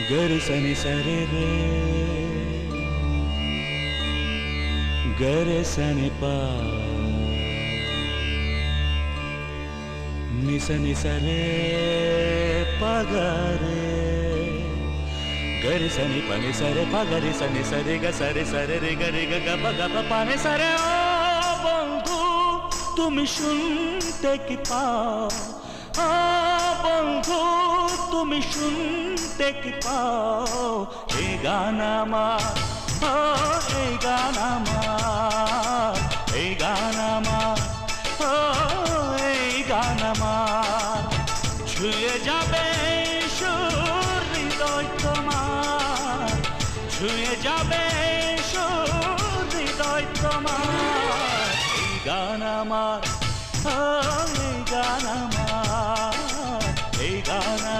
गर सनि सरे रे। गर सनि पा। निस सरे पगरे। गरि सनि पनि सरे पगरि सनि सरे ग सरे सरे रे गरे ग ग ग प सरे ओ बंधु তুমি শুনতে কি পাও তুমি শুনতে কি পাও? এই গান আমার গান আমার গান আমার এই গান আমার। ছুঁয়ে যাবে সুর হৃদয় তোমার, ছুঁয়ে যাবে সুর হৃদয় তোমার। এই গান আমার এই গান আমার এই গান